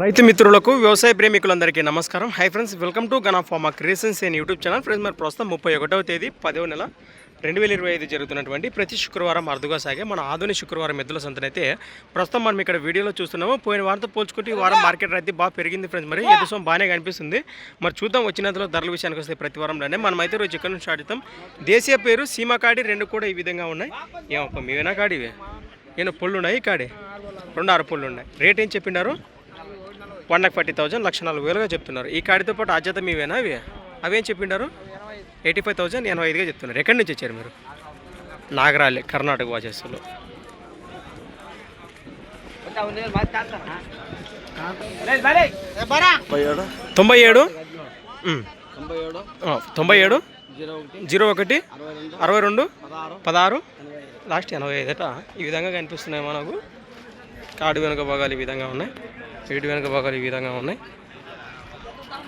రైతు మిత్రులకు వ్యవసాయ ప్రేమికులందరికీ నమస్కారం. Hi friends welcome to Gana farm creations and YouTube channel friends మరి ప్రస్తుతం ముప్పై ఒకటవ తేదీ పదవ నెల రెండు వేల ఇరవై ఐదు జరుగుతున్నటువంటి ప్రతి శుక్రవారం అరుదుగా సాగే మన ఆధునిక శుక్రవారం ఎద్దుల సంతనైతే ప్రస్తుతం మనం ఇక్కడ వీడియోలో చూస్తున్నాము. పోయిన వారంతో పోల్చుకుంటే ఈ వారం మార్కెట్ అయితే బాగా పెరిగింది ఫ్రెండ్స్ మరి. ఎద్దు సొమ్ము బాగానే కనిపిస్తుంది. మరి చూద్దాం వచ్చినంతలో ధరల విషయానికి వస్తే ప్రతి వారంలోనే మనం అయితే రోజు ఇక్కడ నుంచి స్టార్ట్ చేద్దాం. దేశీయ పేరు సీమకాడి రెండు కూడా ఈ విధంగా ఉన్నాయి. ఏమప్ప మీవేనా కాడివే ఏమో పళ్ళు ఉన్నాయి కాడి? రెండు ఆరు పళ్ళు ఉన్నాయి రేట్ ఏం చెప్పినారు వన్ లాక్ ఫార్టీ థౌజండ్ లక్ష నాలుగు వేలుగా చెప్తున్నారు. ఈ కాడితో పాటు ఆజ్యత మీవేనా అవి అవేం చెప్పిండారు? ఎయిటీ ఫైవ్ థౌజండ్ ఎనభై ఐదుగా చెప్తున్నారు. ఎక్కడి నుంచి వచ్చారు మీరు? నాగరాలి కర్ణాటక వాచెస్లో తొంభై ఏడు? తొంభై ఏడు? జీరో ఒకటి? అరవై రెండు? పదహారు? లాస్ట్ ఎనభై ఐదట. ఈ విధంగా కనిపిస్తున్నాయి మనకు. కాడు వెనుక భాగాలు ఈ విధంగా ఉన్నాయి. సీటు వెనుక భాగాలు ఈ విధంగా ఉన్నాయి.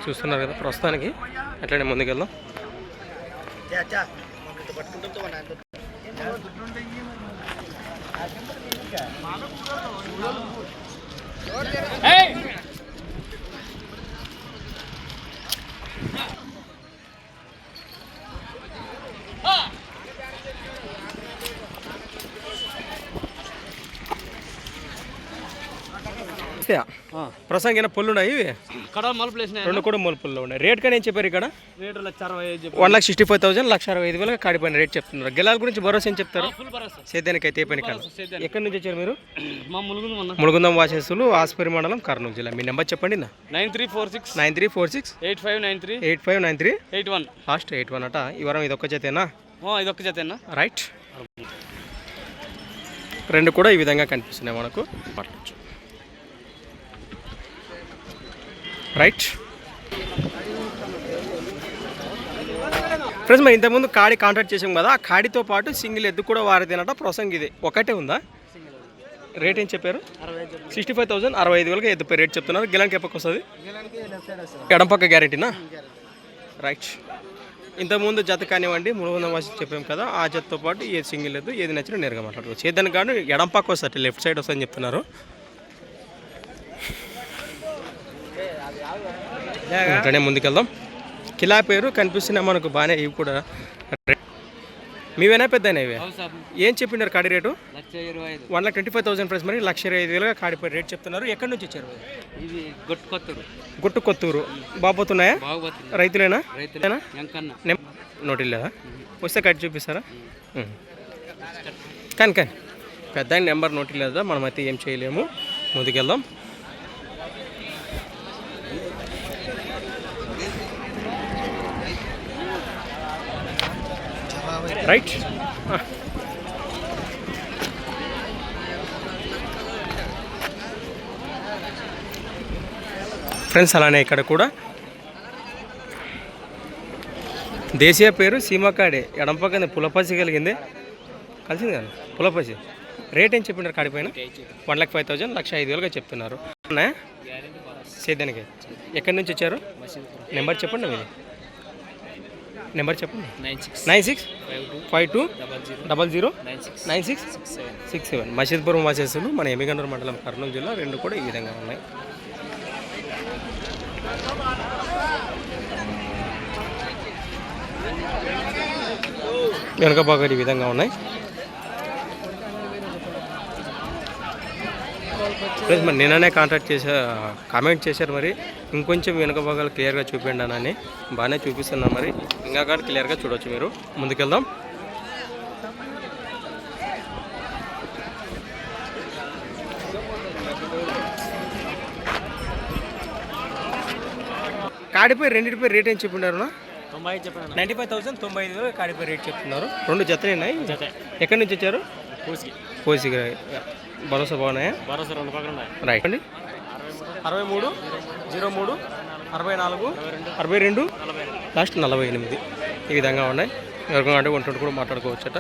చూస్తున్నారు కదా ప్రస్తుతానికి. అట్లనే ముందుకెళ్దాం. ప్రసంగిన పుల్లు ఉన్నాయి ఇవి? కడ మలుపులు వేసినాయి? రెండు కూడా మూల పుల్లు ఉన్నాయి. రేట్ కానీ ఏం చెప్పారు ఇక్కడ? రేటు లక్ష అరవై ఐదు one lakh sixty five thousand లక్ష అరవై ఐదు వేలకు కాడిపోయిన రేట్ చెప్తున్నారు. గెలాల గురించి భరోసా ఏం చెప్తారు? సేద్యానికి అయితే ఏ పని కాదు. ఎక్కడి నుంచి వచ్చారు మీరు? మా ములుగుంది ములుగుందం వాసేసులు ఆస్పరి మండలం కర్నూలు జిల్లా. మీ నెంబర్ చెప్పండి నా. Nine three four six. Nine three four six. Eight five nine three. Eight five nine three. Eight one. Last eight one అట. ఈ వారం ఇది ఒక్క చేతేనా? ఇది ఒక్క జతేనా రైట్ రెండు కూడా ఈ విధంగా కనిపిస్తున్నాయి మనకు. మాట్లాడచ్చు రైట్ ఫ్రెండ్స్ మరి ఇంతకుముందు కాడి కాంటాక్ట్ చేసాం కదా ఆ కాడితో పాటు సింగిల్ ఎద్దు కూడా వారిదేనట ప్రసంగ్ ఇది. ఒకటే ఉందా? రేట్ ఏం చెప్పారు? సిక్స్టీ ఫైవ్ థౌసండ్ అరవై ఐదు వేలకి ఎద్దు రేట్ చెప్తున్నారు. గిలానికి ఎప్పటికి వస్తుంది? ఎడం పక్క గ్యారెంటీనా రైట్ ఇంతకుముందు జత కానివ్వండి మూడు వందల వాసి చెప్పాం కదా ఆ జతతో పాటు ఏది సింగిల్ లేదు ఏది నచ్చినా నేరుగా మాట్లాడుకోవచ్చు. ఏదని కానీ ఎడం పక్క వస్తుంది లెఫ్ట్ సైడ్ వస్తుందని చెప్తున్నారు. వెంటనే ముందుకెళ్దాం. కిలా పేరు కనిపిస్తున్నాయి మనకు బాగానే ఇవి కూడా. మీవేనా పెద్ద ఇవే? ఏం చెప్పిండారు కాడి rate? One lakh twenty five thousand price మరి లక్ష ఇరవై ఐదు వేలుగా కాడిపోయి రేట్ చెప్తున్నారు. ఎక్కడి నుంచి వచ్చారు? ఇది గొట్టు కొత్తరు గుట్టు కొత్తూరు బాగుపోతున్నాయా రైతులేనా? నోటి లేదా? వస్తే కట్ చూపిస్తారా. కానీ కానీ. పెద్ద నెంబర్ నోటి లేదా? మనమైతే ఏం చేయలేము. ముందుకెళ్దాం. రైట్. ఫ్రెండ్స్ అలానే ఇక్కడ కూడా. దేశీయ పేరు సీమకాడే. ఎడం పక్కన పులపసి కలిగింది. కలిసింది కదా? పులపసి. రేట్ ఏం చెప్పినారు కాడిపోయిన వన్ లాక్ ఫైవ్ థౌజండ్ లక్ష ఐదు వేలుగా చెప్తున్నారు? సేద్యానికి ఎక్కడి నుంచి వచ్చారు? నెంబర్ చెప్పండి మీది నెంబర్ చెప్పండి. Nine six nine six five two double zero nine six six seven. Masidpuram వాసేసులు మన ఎమ్మిగండూరు మండలం కర్నూలు జిల్లా రెండు కూడా ఈ విధంగా ఉన్నాయి. వెనుక భాగాలు ఈ విధంగా ఉన్నాయి. మరి నిన్ననే కాంటాక్ట్ చేసా కామెంట్ చేశారు మరి. ఇంకొంచెం వెనుక భాగాలు క్లియర్గా చూపిండి అని బాగానే చూపిస్తున్నా మరి. ఇంకా కానీ క్లియర్గా చూడొచ్చు మీరు. ముందుకెళ్దాం. కాడిపోయి రెండింటిపై రేట్ ఏం చెప్పినారు తొంభై నైంటీ ఫైవ్ థౌసండ్ తొంభై ఐదు వేలు కాడిపోయి రేట్ చెప్తున్నారు. రెండు జతలు ఉన్నాయి జత. ఎక్కడి నుంచి వచ్చారు? పూసి కోసి భరోసా బాగున్నాయా? భరోసా రెండు పక్కన ఉన్నాయి రైట్. అండి అరవై మూడు జీరో మూడు అరవై నాలుగు అరవై రెండు లాస్ట్ నలభై ఎనిమిది. ఈ విధంగా ఉన్నాయి. ఎవరికైనా అంటే ఒంటి కూడా మాట్లాడుకోవచ్చట.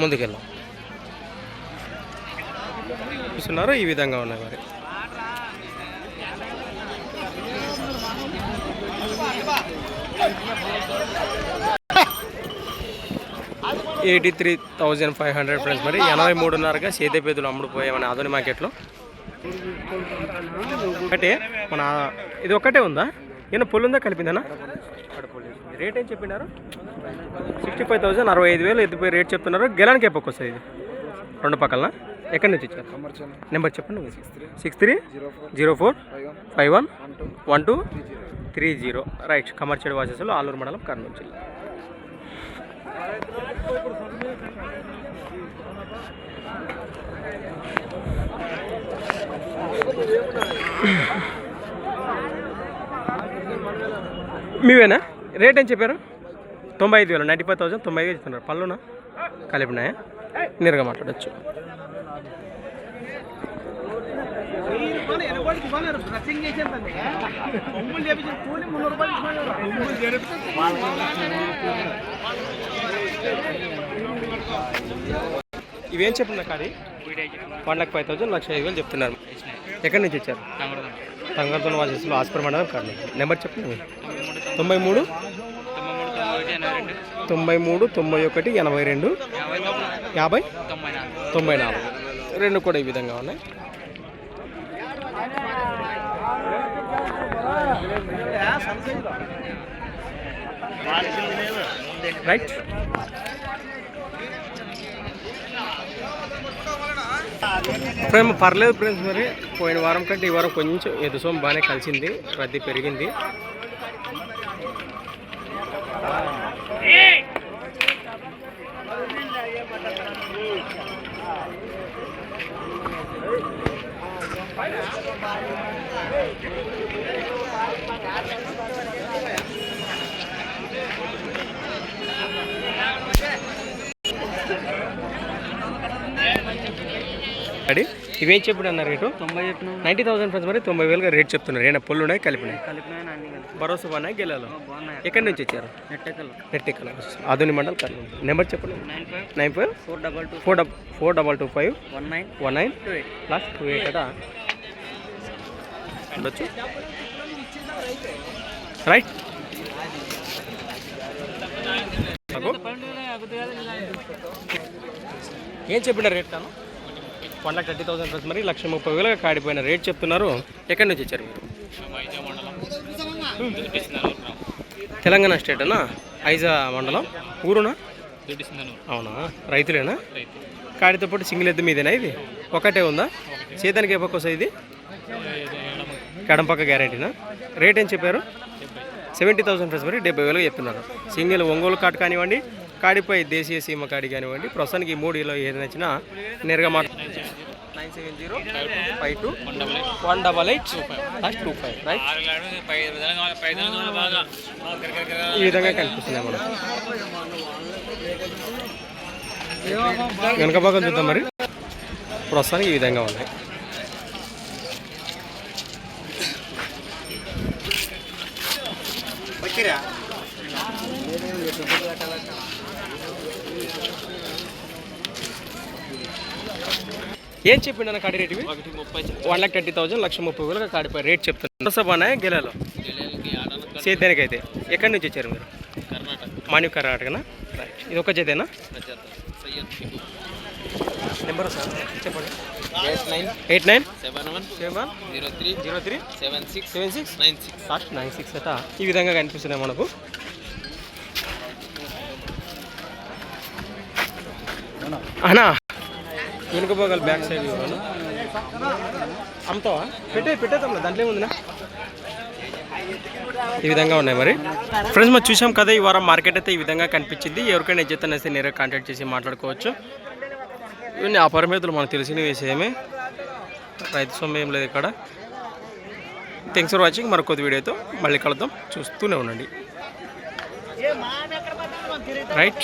ముందుకెళ్ళాం. చూస్తున్నారు? ఈ విధంగా ఉన్నాయి మరి. Eighty three thousand five hundred friends మరి ఎనభై మూడున్నరగా సేదేపేదలు అమ్ముడుపోయామని ఆధునిక మార్కెట్లో. ఒకటే మన ఇది ఒకటే ఉందా? ఏమన్నా పొల్లు ఉందా కలిపిందనా? రేట్ ఏం చెప్పినారు? సిక్స్టీ ఫైవ్ థౌసండ్ అరవై ఐదు వేలు ఎత్తిపోయి రేట్ చెప్తున్నారు. గెలానికి ఎప్పకు వస్తుంది ఇది? రెండు పక్కల? ఎక్కడి నుంచి ఇచ్చారు? నెంబర్ చెప్పండి six three zero four five one one two three zero right commercial వాసెస్లో Aluru మండలం కర్నూలు జిల్లా. మీవేనా? రేట్ ఏం చెప్పారు? తొంభై ఐదు వేలు నైంటీ ఫైవ్ థౌసండ్ తొంభై ఐదు ఇస్తున్నారు పళ్ళునా? కలిపినాయా? నేరుగా మాట్లాడచ్చు. ఇవేం చెప్తున్నా కాడి? వన్ లాక్ ఫైవ్ థౌసండ్ లక్ష ఐదు వేలు చెప్తున్నారు. ఎక్కడి నుంచి వచ్చారు? తంగర్తో వాసేసులు ఆస్పర్ మండలం కర్నూలు నెంబర్ చెప్పండి తొంభై మూడు తొంభై మూడు తొంభై ఒకటి ఎనభై రెండు యాభై తొంభై నాలుగు. రెండు కూడా ఈ విధంగా ఉన్నాయి. రైట్. ఫ్రేమ్ పర్లేదు ఫ్రెండ్స్ మరి. పోయిన వారం కంటే ఈ వారం కొంచెం ఎదుసం బాగానే కలిసింది. రద్దీ పెరిగింది. అడి ఇవేం చెప్పాడు అన్న రేటు? తొంభై చెప్పిన. నైంటీ థౌసండ్ ఫ్రెండ్స్ మరి తొంభై వేలుగా రేట్ చెప్తున్నారు. ఏమైనా పొల్లు ఉన్నాయి? కలిపినాయి? భరోసా బాగా గెలాలు? ఎక్కడి నుంచి వచ్చారు? నెట్టెక్కలు ఆధుని మండల్ కర్నూలు. నెంబర్ చెప్పండి. Nine five. Four double two four double four double two five? One nine. One nine? Last two eight అట ఉండొచ్చు? రైట్. ఏం చెప్పిన రేట్ కాను one lakh thirty thousand plus మరి లక్ష ముప్పై వేలుగా కాడిపోయిన రేట్ చెప్తున్నారు. ఎక్కడి నుంచి వచ్చారు మీరు? తెలంగాణ స్టేట్ అన్నా? ఐజా మండలం. ఊరునా? అవునా? రైతులేనా? కాడితో పాటు సింగిల్ ఎద్దు మీదేనా ఇది? ఒకటే ఉందా? చేతానికి ఏ పక్క ఇది? కడం పక్క గ్యారంటీనా? రేట్ ఏం చెప్పారు? సెవెంటీ థౌసండ్ ప్లస్ మరి డెబ్బై వేలు చెప్తున్నారు. సింగిల్ ఒంగోలు కాటు కానివ్వండి కాడిపై దేశీయ సీమ కాడి కానివ్వండి ప్రస్తుతానికి ఈ మూడు ఇలా ఏది నచ్చినా నేరుగా మాట seven zero five two one double eight last two five. Right ఈ విధంగా కనిపిస్తున్నాయి మనం వెనక భాగం చూద్దాం మరి. ప్రస్తుతానికి ఈ విధంగా ఉన్నాయి. ఏం చెప్పిండు అన్న కాడి rate one lakh thirty thousand లక్ష ముప్పై వేలుగా కాడిపోయి రేట్ చెప్తాను సభానే గెలాలో? సేద్యానికి అయితే ఎక్కడి నుంచి వచ్చారు మీరు? కర్ణాటక. మాన్యూ కర్ణాటకనా రైట్ ఇది ఒక చేతేనా? నెంబర్ సార్ చెప్పండి. Eight nine eight nine seven one seven zero three zero three seven six seven six nine six. Last nine six అట. ఈ విధంగా కనిపిస్తున్నాయి మనకు. అనా? వెనుక పోగల బ్యాక్ సైడ్ ఇవ్వను. అమ్ముతావా? పెట్టే పెట్టేద్దాం దాంట్లో ఏముందినా? ఈ విధంగా ఉన్నాయి మరి. ఫ్రెండ్స్ మనం చూసాం కదా ఈ వారం మార్కెట్ అయితే ఈ విధంగా కనిపించింది. ఎవరికైనా ఎజ్జత్ అనేసి నేరుగా కాంటాక్ట్ చేసి మాట్లాడుకోవచ్చు. ఇవన్నీ ఆ పరిమితులు మనకు తెలిసిన విషయమే. రైతు సొమ్ము ఏం లేదు ఇక్కడ. థ్యాంక్స్ ఫర్ వాచింగ్ మరొక కొద్ది వీడియోతో మళ్ళీ కలుద్దాం. చూస్తూనే ఉండండి. రైట్